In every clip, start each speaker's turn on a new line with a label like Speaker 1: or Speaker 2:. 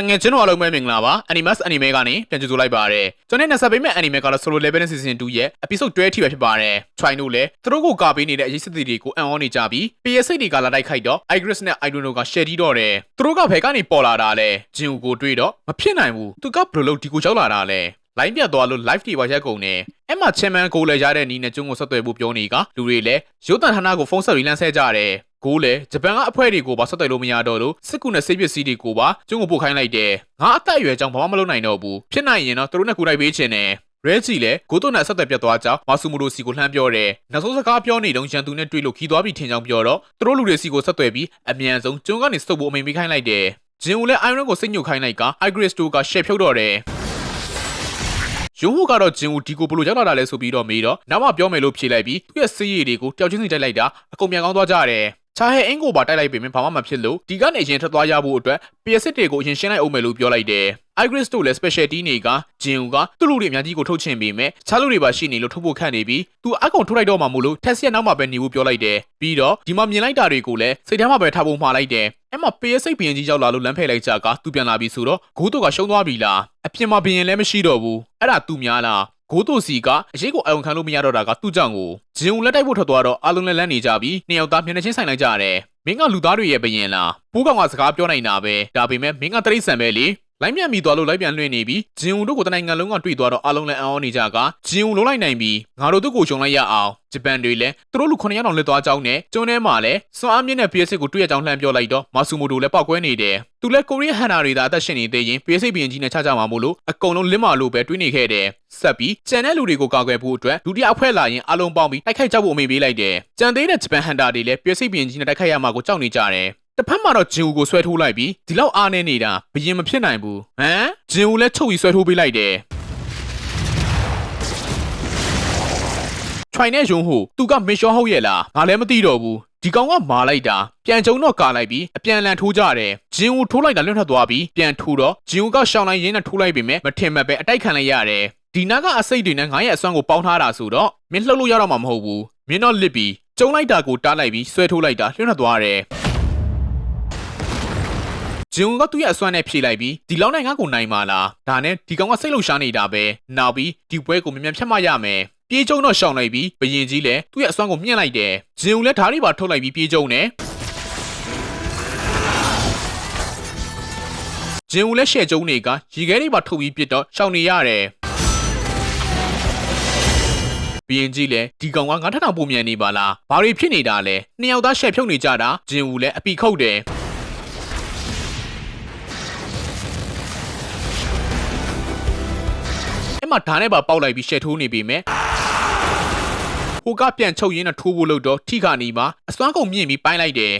Speaker 1: တငယ်ချင်းတို့အားလုံးပဲမင်္ဂလာပါ Animus Anime ကနေပြန်ကြိုဆိုလိုက်ပါရစေကျွန်တော်နဲ့ဆက်ပေးမဲ့ Anime ကတော့ Solo Level Season 2ရဲ့ Episode 12ထိပဲဖြစ်ပါတယ် Try တို့လည်းသူတို့ကိုကာပေးနေတဲ့အရေးစစ်တီတွေကိုအံ့ဩနေကြပြီး PS တွေကလာတိုက်ခိုက်တော့ Igris နဲ့ Idol တို့က share တီးတော့တယ်သူတို့ကဘယ်ကနေပေါ်လာတာလဲဂျင်ဦးကိုတွေးတော့မဖြစ်နိုင်ဘူးသူကဘယ်လိုလုပ်ဒီကိုရောက်လာတာလဲလိုင်းပြတ်သွားလို့ live တွေပါရက်ကုန်နေအဲ့မှာချင်မန်ကိုလည်းရတဲ့နီးနဲ့ကျုံကိုဆက်သွယ်ဖို့ပြောနေကလူတွေလည်းရုပ်တန်ဌာနကိုဖုန်းဆက်ပြီးလမ်းဆဲကြတယ် ကိုလည်းဂျပန်ကအဖွဲတွေကိုပါဆက်သွယ်လို့မရတော့လို့စစ်ကူနဲ့စိတ်ပစ္စည်းတွေကိုပါကျုံကိုပို့ခိုင်းလိုက်တယ်ငါအသက်အရွယ်ကြောင့်ဘာမှမလုပ်နိုင်တော့ဘူးဖြစ်နိုင်ရင်တော့သူတို့နဲ့ကူလိုက်ပေးချင်တယ်ရဲချီလည်းကိုတိုနဲ့ဆက်သွယ်ပြတ်သွားကြောင်းမာဆူမိုတိုစီကိုလှမ်းပြောတယ်နောက်ဆုံးစကားပြောနေတုန်းရန်သူနဲ့တွေ့လို့ခီးသွားပြီးထင်ကြောင်းပြောတော့သူတို့လူတွေစီကိုဆက်သွယ်ပြီးအမြန်ဆုံးကျုံကနေစုပ်ဖို့အမိန်ပေးခိုင်းလိုက်တယ်ဂျင်ဦးလည်းအိုင်ရန်ကိုစိတ်ညှို့ခိုင်းလိုက်က Igris တို့ကရှယ်ဖြုတ်တော့တယ်ရုံးဟိုကတော့ဂျင်ဦးဒီကိုဘလို့ရောက်လာတာလဲဆိုပြီးတော့မေးတော့နောက်မှပြောမယ်လို့ဖြေလိုက်ပြီးသူ့ရဲ့စီးရီတွေကိုတယောက်ချင်းစီတိုက်လိုက်တာအကုန်ပြန်ကောင်းသွားကြတယ် ချာဟဲအင်ကိုပါတိုက်လိုက်ပေမဲ့ဘာမှမဖြစ်လို့ဒီကနေအရင်ထွက်သွားရဖို့အတွက် PS တွေကိုအရင်ရှင်းလိုက်အောင်မယ်လို့ပြောလိုက်တယ် Igris တို့လည်း specialty တွေကဂျင်ဦးကသူ့လူတွေအများကြီးကိုထုတ်ချင်ပေမဲ့ခြားလူတွေပါရှိနေလို့ထုတ်ဖို့ခန့်နေပြီးသူအကောင်ထုတ်လိုက်တော့မှမို့လို့တက်ဆီရဲ့နောက်မှပဲနေဖို့ပြောလိုက်တယ်ပြီးတော့ဒီမှာမြင်လိုက်တာတွေကိုလည်းစိတ်ထဲမှာပဲထားဖို့မှားလိုက်တယ်အဲ့မှာ PS ဘီရင်ကြီးရောက်လာလို့လမ်းဖယ်လိုက်ကြကသူပြန်လာပြီဆိုတော့ဂိုးတို့ကရှုံးသွားပြီလားအပြင်မှာဘီရင်လည်းမရှိတော့ဘူးအဲ့ဒါသူများလား ဂိုးတိုစီကအရေးကိုအယုံခံလို့မရတော့တာကသူ့ကြောင့်ကိုဂျင်ဦးလက်တိုက်ဖို့ထွက်သွားတော့အလုံးလည်းလန့်နေကြပြီးနှစ်ယောက်သားမျက်နှာချင်းဆိုင်လိုက်ကြရတယ်မင်းကလူသားတွေရဲ့ဘယင်လားပိုးကောင်ကစကားပြောနိုင်တာပဲဒါပေမဲ့မင်းကတရိတ်ဆန်ပဲလေ လိုင်းမြန်ပြီးသွားလို့လိုက်ပြန်လွှင့်နေပြီးဂျင်ဦးတို့ကိုတနိုင်ငံလုံးကတွေ့သွားတော့အလုံးလည်းအံ့ဩနေကြကဂျင်ဦးလုံးလိုက်နိုင်ပြီးငါတို့တို့ကိုဂျုံလိုက်ရအောင်ဂျပန်တွေလည်းသူတို့လူ900တောင်လက်သွားကြောင်းနဲ့ကျွန်းထဲမှာလည်းစွန်အားမြင့်တဲ့ PS ကိုတွေ့ရကြောင်းလှမ်းပြောလိုက်တော့မာဆူမိုတိုလည်းပောက်ကွဲနေတယ်သူလည်းကိုရီးယားဟန်နာတွေသာအသက်ရှင်နေသေးရင် PS ဘီရင်ကြီးနဲ့ချကြမှာမို့လို့အကုန်လုံးလင်းမာလို့ပဲတွေးနေခဲ့တယ်ဆက်ပြီးကျန်တဲ့လူတွေကိုကာကွယ်ဖို့အတွက်ဒုတိယအဖွဲ့လာရင်အလုံးပေါင်းပြီးတိုက်ခိုက်ကြဖို့အမိန့်ပေးလိုက်တယ်ကြံသေးတဲ့ဂျပန်ဟန်တာတွေလည်း PS ဘီရင်ကြီးနဲ့တိုက်ခိုက်ရမှာကိုကြောက်နေကြတယ် တစ်ဖက်မှာတော့ဂျင်ဦးကိုဆွဲထိုးလိုက်ပြီးဒီလောက်အားနေနေတာဘယင်မဖြစ်နိုင်ဘူးဟမ်ဂျင်ဦးလည်းချုပ်ပြီးဆွဲထိုးပေးလိုက်တယ် try နဲ့ယုံဟိုသူကမစ်ရှောဟုတ်ရဲ့လားငါလည်းမသိတော့ဘူးဒီကောင်ကမာလိုက်တာပြန်ကြုံတော့ကာလိုက်ပြီးအပြန်လန်ထိုးကြတယ်ဂျင်ဦးထိုးလိုက်တာလွတ်ထွက်သွားပြီးပြန်ထိုးတော့ဂျင်ဦးကရှောင်းလိုက်ရင်းနဲ့ထိုးလိုက်ပေမဲ့မထင်မှတ်ပဲအတိုက်ခံလိုက်ရတယ်ဒီနာကအစိတ်တွေနဲ့ငါရဲ့အစွမ်းကိုပေါင်းထားတာဆိုတော့မင်းလှုပ်လို့ရတော့မှာမဟုတ်ဘူးမင်းတော့လစ်ပြီးကျုံလိုက်တာကိုတားလိုက်ပြီးဆွဲထိုးလိုက်တာလွတ်ထွက်သွားတယ် ဂျင်ဦးကသူ့ရဲ့အစွမ်းနဲ့ဖြေလိုက်ပြီးဒီလောက်နိုင်ငါကိုနိုင်ပါလားဒါနဲ့ဒီကောင်ကစိတ်လှုပ်ရှားနေတာပဲနောက်ပြီးဒီပွဲကိုမြန်မြန်ဖြတ်မှရမယ်ပြေးကျုံတော့ရှောင်လိုက်ပြီးဘယင်ကြီးလည်းသူ့ရဲ့အစွမ်းကိုမြင့်လိုက်တယ်ဂျင်ဦးလည်းဓာတ်တွေပါထုတ်လိုက်ပြီးပြေးကျုံတယ်ဂျင်ဦးလည်းရှဲကျုံတွေကရေခဲတွေပါထုတ်ပြီးပြစ်တော့ရှောင်နေရတယ်ဘယင်ကြီးလည်းဒီကောင်ကငါထထောင်ပုံမြန်နေပါလားဘာတွေဖြစ်နေတာလဲနှစ်ယောက်သားရှက်ဖြုတ်နေကြတာဂျင်ဦးလည်းအပီခုတ်တယ် အဲ့မှာဓာတ်နဲ့ပါပေါက်လိုက်ပြီးရှယ်ထိုးနေပြီမဲ့ဟိုကပြန်ချုပ်ရင်းနဲ့ထိုးဖို့လို့တော့ထိခါနီမှာအစွမ်းကုန်မြင့်ပြီးပိုင်းလိုက်တယ်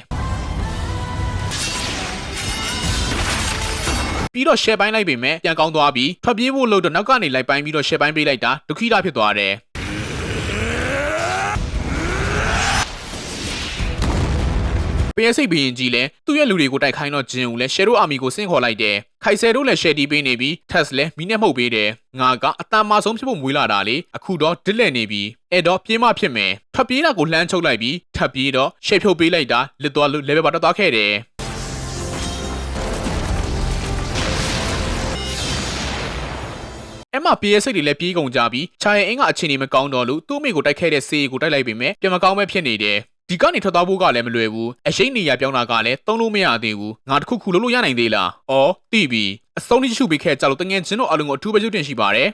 Speaker 1: ပြီးတော့ share ပိုင်းလိုက်ပေမဲ့ပြန်ကောင်းသွားပြီးထွက်ပြေးဖို့လို့တော့နောက်ကနေလိုက်ပိုင်းပြီးတော့ share ပိုင်းပေးလိုက်တာဒုက္ခိတဖြစ်သွားတယ် ပင်စိတ်ဘရင်ကြီးလည်းသူ့ရဲ့လူတွေကိုတိုက်ခိုင်းတော့ဂျင်ဦးလည်းရှယ်ရိုအာမီကိုဆင့်ခေါ်လိုက်တယ်ခိုင်ဆယ်တို့လည်းရှယ်တီးပေးနေပြီးထက်စ်လည်းမီးနဲ့မှုတ်ပေးတယ်ငါကအတန်မဆုံးဖြစ်ဖို့မွေးလာတာလေအခုတော့ဒစ်လက်နေပြီးအဲ့တော့ပြေးမဖြစ်မယ်ထွက်ပြေးတာကိုလှမ်းချုပ်လိုက်ပြီးထပ်ပြေးတော့ရှယ်ဖြုတ်ပေးလိုက်တာလစ်သွားလို့ level ပါတက်သွားခဲ့တယ်အမ PS တွေလည်းပြေးကုန်ကြပြီးချာရဲ့အင်းကအခြေအနေမကောင်းတော့လို့သူ့အမေကိုတိုက်ခဲ့တဲ့ဆေးကိုတိုက်လိုက်ပေမဲ့ပြန်မကောင်းပဲဖြစ်နေတယ် ဒီကနေထွက်သွားဖို့ကလည်းမလွယ်ဘူးအရှိန်နေရပြောင်းတာကလည်းသုံးလို့မရသေးဘူးငါတခုခုလုပ်လို့ရနိုင်သေးလားဩသိပြီအစုံတိချူပေးခဲ့ကြလို့တငယ်ချင်းတို့အလုံးကိုအထူးပဲကျွတ်တင်ရှိပါတယ်